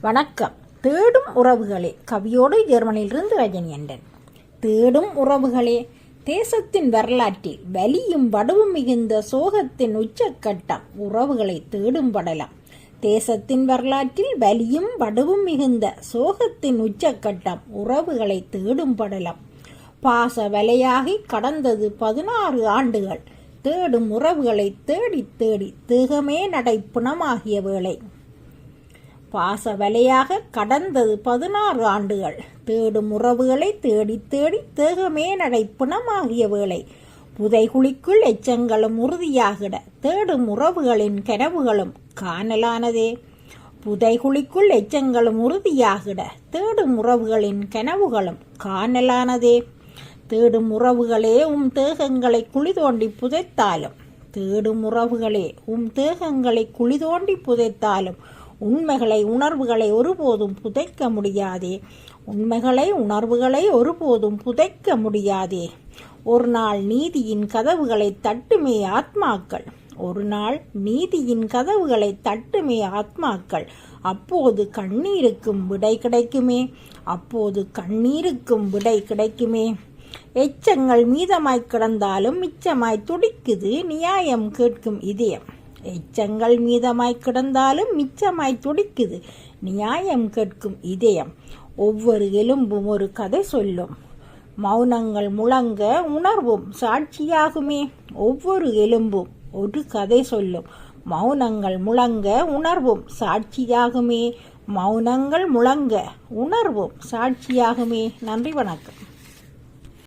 வணக்கம். தேடும் உறவுகளே கவியோடு ஜெர்மனியிலிருந்து ரஜினி என்றன் தேடும் உறவுகளே தேசத்தின் வரலாற்றில் வலியும் வடுவும் மிகுந்த சோகத்தின் உச்சக்கட்டம் உறவுகளை தேடும் படலாம். தேசத்தின் வரலாற்றில் வலியும் வடுவும் மிகுந்த சோகத்தின் உச்சக்கட்டம் உறவுகளை தேடும் படலம். பாச வலையாகி கடந்தது பதினாறு ஆண்டுகள். தேடும் உறவுகளை தேடி தேடி தேகமே நடை வேளை. பாச வலையாக கடந்தது பதினாறு ஆண்டுகள். தேடும் உறவுகளை தேடி தேடி தேகமே நடை பிணமாகிய வேளை. புதைகுழிக்குள் எச்சங்களும் உறுதியாகிட தேடும் உறவுகளின் கனவுகளும் காணலானதே. புதைகுழிக்குள் எச்சங்களும் உறுதியாகிட தேடும் உறவுகளின் கனவுகளும் காணலானதே. தேடும் உறவுகளே உம் தேகங்களை குழி தோண்டி புதைத்தாலும் தேடும் உறவுகளே உம் தேகங்களை குழி தோண்டி புதைத்தாலும் உண்மைகளை உணர்வுகளை ஒருபோதும் புதைக்க முடியாதே. உண்மைகளை உணர்வுகளை ஒருபோதும் புதைக்க முடியாதே. ஒரு நாள் நீதியின் கதவுகளை தட்டுமே ஆத்மாக்கள். ஒரு நாள் நீதியின் கதவுகளை தட்டுமே ஆத்மாக்கள். அப்போது கண்ணீருக்கும் விடை கிடைக்குமே? அப்போது கண்ணீருக்கும் விடை கிடைக்குமே? எச்சங்கள் மீதமாய் கிடந்தாலும் மிச்சமாய் துடிக்குது நியாயம் கேட்கும் இதயம். எச்சங்கள் மீதமாய் கிடந்தாலும் மிச்சமாய் துடிக்குது. நியாயம் கேட்கும் இதயம். ஒவ்வொரு எலும்பும் ஒரு கதை சொல்லும். மௌனங்கள் முழங்க உணர்வும் சாட்சியாகுமே. ஒவ்வொரு எலும்பும் ஒரு கதை சொல்லும். மௌனங்கள் முழங்க உணர்வும் சாட்சியாகுமே. மௌனங்கள் முழங்க உணர்வும் சாட்சியாகுமே. நன்றி வணக்கம்.